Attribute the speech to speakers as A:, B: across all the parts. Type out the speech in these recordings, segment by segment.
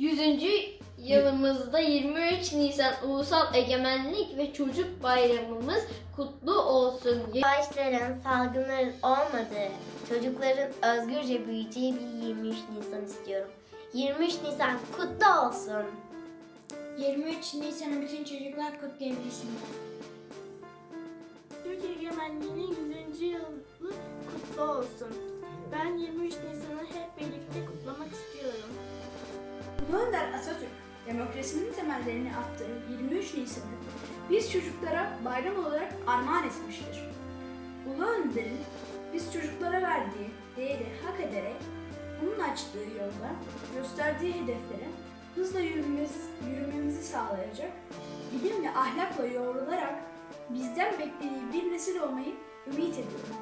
A: 100. yılımızda 23 Nisan Ulusal Egemenlik ve Çocuk Bayramımız kutlu olsun.
B: Savaşların, salgınların olmadığı, çocukların özgürce büyüyeceği bir 23 Nisan istiyorum. 23 Nisan kutlu olsun.
C: 23 Nisan'ı bütün çocuklar kutlayabilsin.
D: Türk Egemenliği'nin 100. yılı kutlu olsun. Ben 23 Nisan'ı hep.
E: Ulu Önder Atatürk, demokrasinin temellerini attığı 23 Nisan'ı biz çocuklara bayram olarak armağan etmiştir. Ulu Önder'in biz çocuklara verdiği değeri hak ederek onun açtığı yolda gösterdiği hedeflere hızla yürümemiz, yürümemizi sağlayacak, bilim ve ahlakla yoğrularak bizden beklediği bir nesil olmayı ümit ediyorum.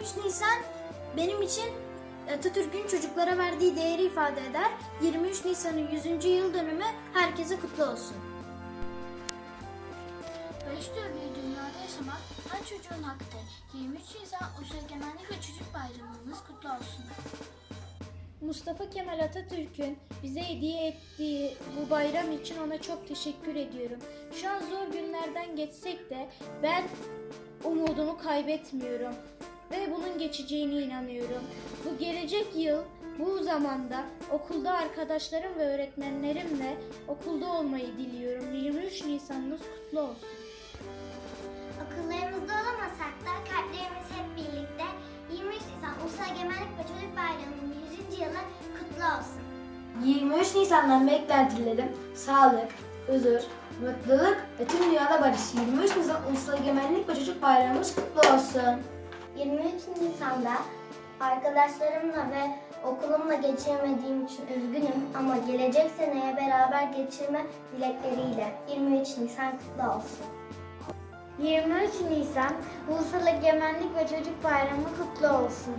C: 23 Nisan benim için Atatürk'ün çocuklara verdiği değeri ifade eder. 23 Nisan'ın 100. yıl dönümü herkese kutlu olsun.
F: Barış dolu bir dünyada yaşamak her çocuğun hakkıdır. 23 Nisan Ulusal Egemenlik ve Çocuk Bayramımız kutlu olsun.
G: Mustafa Kemal Atatürk'ün bize hediye ettiği bu bayram için ona çok teşekkür ediyorum. Şu an zor günlerden geçsek de ben umudumu kaybetmiyorum ve bunun geçeceğine inanıyorum. Bu gelecek yıl bu zamanda okulda arkadaşlarım ve öğretmenlerimle okulda olmayı diliyorum. 23 Nisan'ınız kutlu olsun.
H: Okullarımızda olamasak da kalplerimiz hep birlikte 23 Nisan Ulusal Egemenlik ve Çocuk Bayramı'nın 100. yılı kutlu olsun.
I: 23 Nisan'dan beklentilerim sağlık, huzur, mutluluk ve tüm dünyada barış. 23 Nisan Ulusal Egemenlik ve Çocuk Bayramımız kutlu olsun.
H: 23 Nisan'da arkadaşlarımla ve okulumla geçiremediğim için üzgünüm ama gelecek seneye beraber geçirme dilekleriyle 23 Nisan kutlu olsun. 23 Nisan Ulusal Egemenlik ve Çocuk Bayramı kutlu olsun.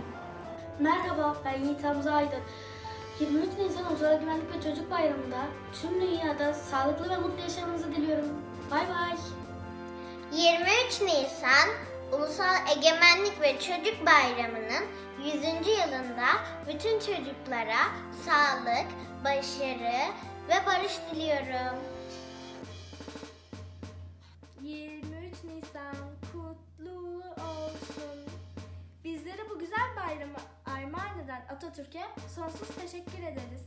D: Merhaba, ben Yiğit Hamza Aydın. 23 Nisan Ulusal Egemenlik ve Çocuk Bayramı'nda tüm dünyada sağlıklı ve mutlu yaşamanızı diliyorum. Bay bay.
B: 23 Nisan Ulusal Egemenlik ve Çocuk Bayramı'nın 100. yılında bütün çocuklara sağlık, başarı ve barış diliyorum.
D: 23 Nisan kutlu olsun. Bizlere bu güzel bayramı armağan eden Atatürk'e sonsuz teşekkür ederiz.